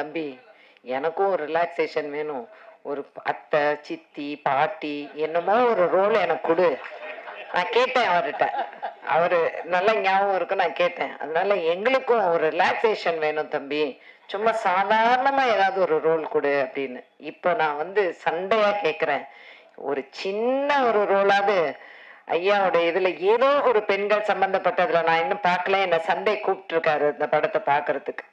தம்பி எனக்கும் ஒரு ரிலாக்ஸேஷன் வேணும். ஒரு அத்தை சித்தி பாட்டி என்னமோ ஒரு ரோல் எனக்கு கொடு. நான் கேட்டேன் அவர்கிட்ட. அவரு நல்ல ஞாபகம் இருக்கு நான் கேட்டேன். அதனால எங்களுக்கும் ஒரு ரிலாக்ஸேஷன் வேணும் தம்பி. சும்மா சாதாரணமா ஏதாவது ஒரு ரோல் கொடு அப்படின்னு. இப்போ நான் வந்து சண்டையா கேட்குறேன் ஒரு சின்ன ஒரு ரோலாவது ஐயாவோட இதுல ஏதோ ஒரு பெண்கள் சம்பந்தப்பட்டதுல நான் இன்னும் பார்க்கல. என்ன சண்டை கூப்பிட்டு இருக்காரு இந்த படத்தை பாக்குறதுக்கு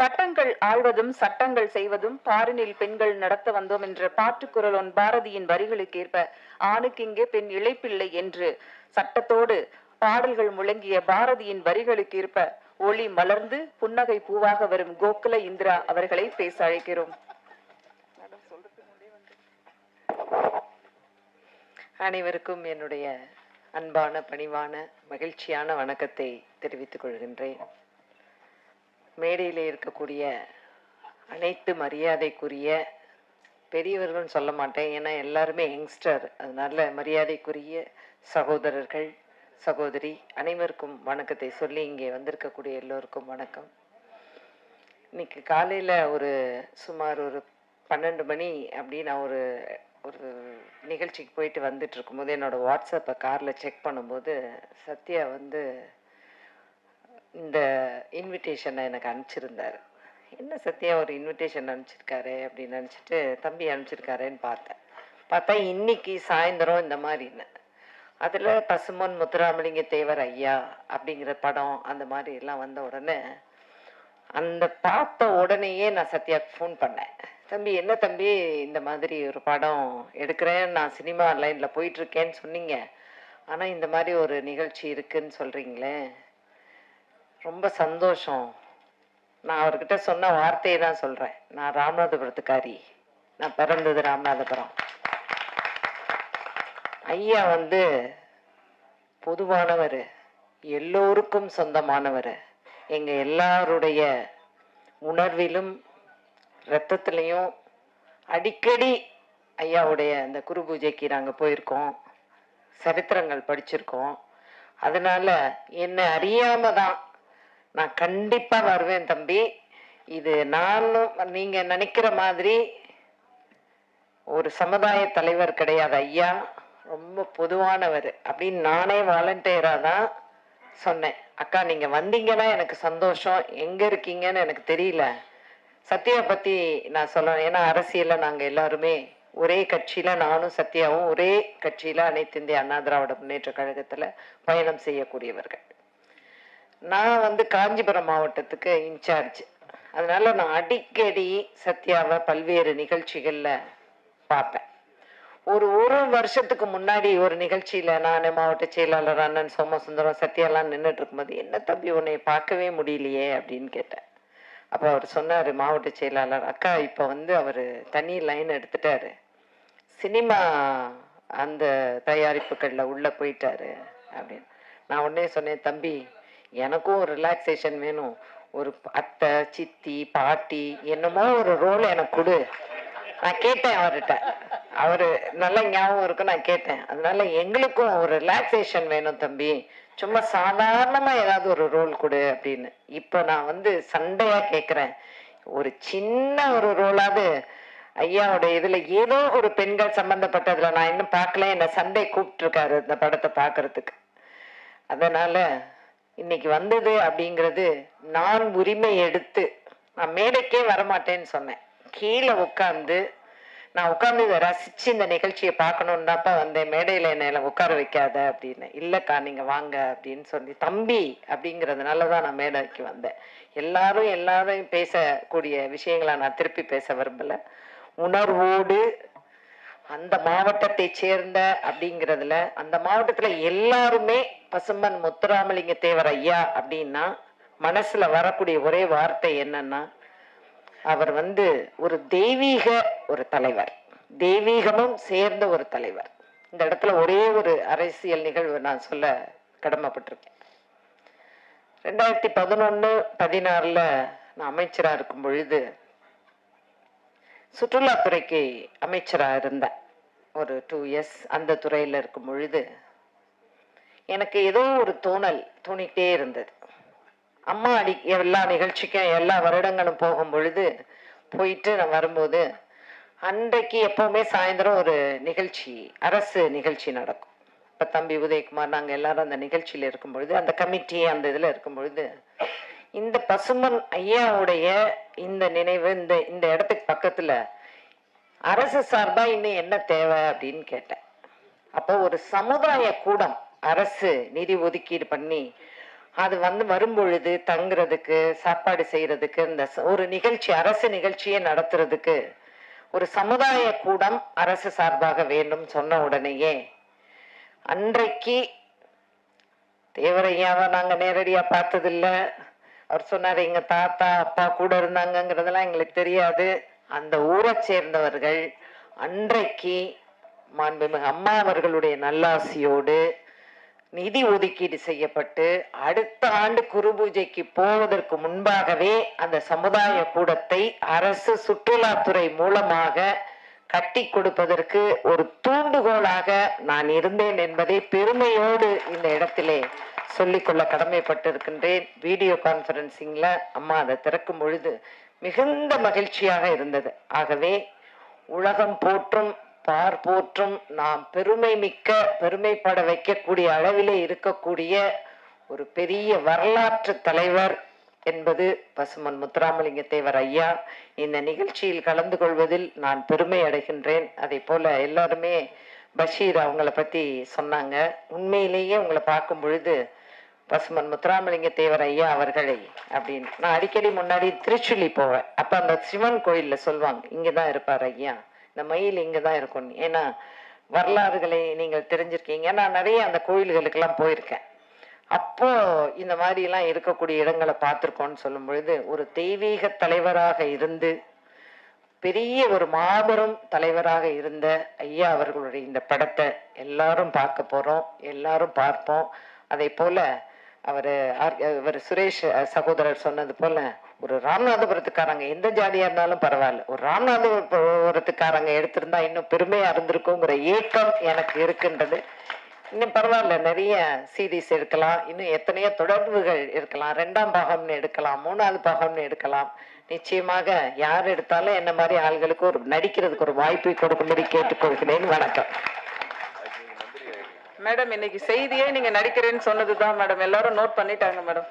பட்டங்கள் ஆழ்வதும் சட்டங்கள் செய்வதும் பாரினில் பெண்கள் நடத்த வந்தோம் என்ற பாட்டுக்குரல் ஒன் பாரதியின் வரிகளுக்கேற்ப ஆணுக்கிங்கே பெண் இழைப்பில்லை என்று சட்டத்தோடு பாடல்கள் முழங்கிய பாரதியின் வரிகளுக்கேற்ப ஒளி மலர்ந்து புன்னகை பூவாக வரும் கோகுல இந்திரா அவர்களை பேச அழைக்கிறோம். அனைவருக்கும் என்னுடைய அன்பான பணிவான மகிழ்ச்சியான வணக்கத்தை தெரிவித்துக் கொள்கின்றேன். மேடையில் இருக்கக்கூடிய அனைத்து மரியாதைக்குரிய பெரியவர்கள்னு சொல்ல மாட்டேன். ஏன்னா எல்லாருமே யங்ஸ்டர். அதனால மரியாதைக்குரிய சகோதரர்கள் சகோதரி அனைவருக்கும் வணக்கத்தை சொல்லி இங்கே வந்திருக்கக்கூடிய எல்லோருக்கும் வணக்கம். இன்னைக்கு காலையில் ஒரு சுமார் ஒரு பன்னெண்டு மணி அப்படி நான் ஒரு ஒரு நிகழ்ச்சிக்கு போயிட்டு வந்துட்டு இருக்கும்போது என்னோட வாட்ஸ்அப்பை காரில் செக் பண்ணும்போது சத்யா வந்து இந்த இன்விடேஷனை எனக்கு அனுப்பிச்சிருந்தாரு. என்ன சத்யா ஒரு இன்விடேஷன் அனுப்பிச்சிருக்காரு அப்படின்னு நினச்சிட்டு தம்பி அனுப்பிச்சிருக்காருன்னு பார்த்தேன். பார்த்தா இன்னைக்கு சாயந்தரம் இந்த மாதிரின்னு. அதில் பசுமன் முத்துராமலிங்க தேவர் ஐயா அப்படிங்கிற படம் அந்த மாதிரி எல்லாம் வந்த உடனே அந்த பார்த்த உடனேயே நான் சத்யாக்கு ஃபோன் பண்ணேன். தம்பி என்ன தம்பி இந்த மாதிரி ஒரு படம் எடுக்கிறேன். நான் சினிமா லைனில் போயிட்டுருக்கேன்னு சொன்னீங்க. ஆனால் இந்த மாதிரி ஒரு நிகழ்ச்சி இருக்குன்னு சொல்கிறீங்களே ரொம்ப சந்தோஷம். நான் அவர்கிட்ட சொன்ன வார்த்தையை தான் சொல்கிறேன் நான் ராமநாதபுரத்துக்காரி. நான் பிறந்தது ராமநாதபுரம். ஐயா வந்து பொதுவானவர் எல்லோருக்கும் சொந்தமானவர். எங்கள் எல்லாருடைய உணர்விலும் ரத்தத்துலேயும் அடிக்கடி ஐயாவுடைய அந்த குரு பூஜைக்கு நாங்கள் போயிருக்கோம். சரித்திரங்கள் படிச்சிருக்கோம். அதனால் என்னை அறியாமல் தான் நான் கண்டிப்பா வருவேன் தம்பி. இது நானும் நீங்க நினைக்கிற மாதிரி ஒரு சமுதாய தலைவர் கிடையாது ஐயா. ரொம்ப பொதுவானவர். அப்படின்னு நானே வாலண்டியரா தான் சொன்னேன். அக்கா நீங்க வந்தீங்கன்னா எனக்கு சந்தோஷம். எங்க இருக்கீங்கன்னு எனக்கு தெரியல. சத்யா பத்தி நான் சொல்லணும். ஏன்னா அரசியலில் நாங்க எல்லாருமே ஒரே கட்சியில நானும் சத்யாவும் ஒரே கட்சியில அனைத்து இந்திய அண்ணா திராவிட முன்னேற்ற கழகத்துல பயணம் செய்யக்கூடியவர்கள். நான் வந்து காஞ்சிபுரம் மாவட்டத்துக்கு இன்சார்ஜ். அதனால நான் அடிக்கடி சத்யாவை பல்வேறு நிகழ்ச்சிகளில் பார்ப்பேன் ஒரு ஒரு வருஷத்துக்கு முன்னாடி ஒரு நிகழ்ச்சியில் நான் மாவட்ட செயலாளர் அண்ணன் சோமசுந்தரம் சத்யாலாம் நின்றுட்டு இருக்கும்போது என்ன தம்பி உன்னை பார்க்கவே முடியலையே? அப்படின்னு கேட்டேன். அப்போ அவர் சொன்னார் மாவட்ட செயலாளர் அக்கா இப்போ வந்து அவர் தனி லைன் எடுத்துட்டாரு. சினிமா அந்த தயாரிப்புகளில் உள்ளே போயிட்டாரு. அப்படின்னு. நான் உடனே சொன்னேன் தம்பி எனக்கும் ஒரு ரிலாக்ஸேஷன் வேணும். ஒரு அத்தை சித்தி பாட்டி என்னமோ ஒரு ரோல் எனக்கு கொடு. நான் கேட்டேன் அவர்கிட்ட. அவரு நல்ல ஞாபகம் இருக்கு நான் கேட்டேன். அதனால எங்களுக்கும் ஒரு ரிலாக்ஸேஷன் வேணும் தம்பி. சும்மா சாதாரணமா ஏதாவது ஒரு ரோல் கொடு அப்படின்னு. இப்போ நான் வந்து சண்டையா கேக்குறேன். ஒரு சின்ன ஒரு ரோலாவது ஐயாவோட இதுல ஏதோ ஒரு பெண்கள் சம்பந்தப்பட்டதுல நான் இன்னும் பார்க்கல. என்ன சண்டை கூப்பிட்டு இருக்காரு இந்த படத்தை பாக்குறதுக்கு அதனால இன்னைக்கு வந்தது அப்படிங்கிறது நான் உரிமை எடுத்து நான் மேடைக்கே வரமாட்டேன்னு சொன்னேன். கீழே உட்காந்து நான் உட்காந்து இதை ரசிச்சு இந்த நிகழ்ச்சியை பார்க்கணுன்னு தான்ப்பா வந்தேன். மேடையில் என்னை உட்கார வைக்காத அப்படின்னு. இல்லைக்கா நீங்கள் வாங்க அப்படின்னு சொல்லி தம்பி அப்படிங்கிறதுனால தான் நான் மேடைக்கு வந்தேன். எல்லாரும் எல்லாரும் பேசக்கூடிய விஷயங்களை நான் திருப்பி பேச விரும்பல. உணர்வோடு அந்த மாவட்டத்தை சேர்ந்த அப்படிங்கிறதுல அந்த மாவட்டத்தில் எல்லாருமே பசும்பன் முத்துராமலிங்க தேவர் ஐயா அப்படின்னா மனசுல வரக்கூடிய ஒரே வார்த்தை என்னன்னா அவர் வந்து ஒரு தெய்வீக ஒரு தலைவர். தெய்வீகமும் சேர்ந்த ஒரு தலைவர். இந்த இடத்துல ஒரே ஒரு அரசியல் நிகழ்வு நான் சொல்ல கடமைப்பட்டிருக்கேன். ரெண்டாயிரத்தி பதினொன்னு பதினாறுல நான் அமைச்சரா இருக்கும் பொழுது சுற்றுலாத்துறைக்கு அமைச்சரா இருந்தேன். ஒரு டூ இயர்ஸ் அந்த துறையில இருக்கும் பொழுது எனக்கு ஏதோ ஒரு தோணல் தோணிக்கிட்டே இருந்தது. அம்மா அடி எல்லா நிகழ்ச்சிக்கும் எல்லா வருடங்களும் போகும் பொழுது போயிட்டு நான் வரும்போது அன்றைக்கு எப்போவுமே சாயந்தரம் ஒரு நிகழ்ச்சி அரசு நிகழ்ச்சி நடக்கும். இப்போ தம்பி உதயகுமார் நாங்கள் எல்லாரும் அந்த நிகழ்ச்சியில் இருக்கும் பொழுது அந்த கமிட்டி அந்த இதில் இருக்கும் பொழுது இந்த பசுமன் ஐயாவுடைய இந்த நினைவு இந்த இந்த இடத்துக்கு பக்கத்தில் அரசு சார்பாக இன்னும் என்ன தேவை அப்படின்னு கேட்டேன். அப்போ ஒரு சமுதாய கூடம் அரசு நிதி ஒதுக்கீடு பண்ணி அது வந்து வரும்பொழுது தங்குறதுக்கு சாப்பாடு செய்யறதுக்கு இந்த ஒரு நிகழ்ச்சி அரசு நிகழ்ச்சியை நடத்துறதுக்கு ஒரு சமுதாய கூடம் அரசு சார்பாக வேண்டும் சொன்ன உடனேயே அன்றைக்கு தேவரையாவை நாங்க நேரடியா பார்த்ததில்ல. அவர் சொன்னார் எங்க தாத்தா அப்பா கூட இருந்தாங்கங்கிறதெல்லாம் எங்களுக்கு தெரியாது. அந்த ஊரை சேர்ந்தவர்கள் அன்றைக்கு மாண்புமிகு அம்மா அவர்களுடைய நல்லாசியோடு நிதி ஒதுக்கீடு செய்யப்பட்டு அடுத்த ஆண்டு குரு பூஜைக்கு போவதற்கு முன்பாகவே அந்த சமுதாய கூடத்தை அரசு சுற்றுலாத்துறை மூலமாக கட்டி கொடுப்பதற்கு ஒரு தூண்டுகோலாக நான் இருந்தேன் என்பதை பெருமையோடு இந்த இடத்திலே சொல்லிக்கொள்ள கடமைப்பட்டிருக்கின்றேன். வீடியோ கான்ஃபரன்சிங்ல அம்மா அதை திறக்கும் பொழுது மிகுந்த மகிழ்ச்சியாக இருந்தது. ஆகவே உலகம் போற்றும் பார் போற்றும் நாம் பெருமை மிக்க பெருமைப்பட வைக்கக்கூடிய அளவிலே இருக்கக்கூடிய ஒரு பெரிய வரலாற்று தலைவர் என்பது பசுமன் முத்துராமலிங்க தேவர் ஐயா. இந்த நிகழ்ச்சியில் கலந்து கொள்வதில் நான் பெருமை அடைகின்றேன். அதே போல எல்லாருமே பஷீர் அவங்கள பத்தி சொன்னாங்க. உண்மையிலேயே உங்களை பார்க்கும் பொழுது பசுமன் முத்துராமலிங்க தேவர் ஐயா அவர்களை அப்படின்னு. நான் அடிக்கடி முன்னாடி திருச்சுழி போவேன். அப்ப அந்த சிவன் கோயில்ல சொல்லுவாங்க இங்கதான் இருப்பார் ஐயா. இந்த மயில் இங்கே தான் இருக்கும்னு ஏன்னா வரலாறுகளை நீங்கள் தெரிஞ்சிருக்கீங்க. நான் நிறைய அந்த கோயில்களுக்கெல்லாம் போயிருக்கேன். அப்போ இந்த மாதிரிலாம் இருக்கக்கூடிய இடங்களை பார்த்துருக்கோன்னு சொல்லும் பொழுது ஒரு தெய்வீக தலைவராக இருந்து பெரிய ஒரு மாபெரும் தலைவராக இருந்த ஐயா அவர்களுடைய இந்த படத்தை எல்லாரும் பார்க்க போகிறோம் எல்லாரும் பார்ப்போம். அதே போல் அவர் அவர் சுரேஷ் சகோதரர் சொன்னது போல் ஒரு ராமநாதபுரத்துக்காரங்க எந்த ஜாதியாக இருந்தாலும் பரவாயில்ல. ஒரு ராமநாதபுரத்துக்காரங்க எடுத்திருந்தா இன்னும் பெருமையா இருந்திருக்குங்கிற ஏக்கம் எனக்கு இருக்கின்றது. இன்னும் பரவாயில்ல நிறைய சீரீஸ் எடுக்கலாம். இன்னும் எத்தனையோ தொடர்புகள் இருக்கலாம் ரெண்டாம் பாகம்னு எடுக்கலாம் மூணாவது பாகம்னு எடுக்கலாம். நிச்சயமாக யார் எடுத்தாலும் என்ன மாதிரி ஆள்களுக்கு ஒரு நடிக்கிறதுக்கு ஒரு வாய்ப்பை கொடுக்கும்படி கேட்டுக்கொள்கிறேன். வணக்கம். மேடம் இன்னைக்கு செய்தியே நீங்க நடிக்கிறேன்னு சொன்னதுதான் மேடம். எல்லாரும் நோட் பண்ணிட்டாங்க மேடம்.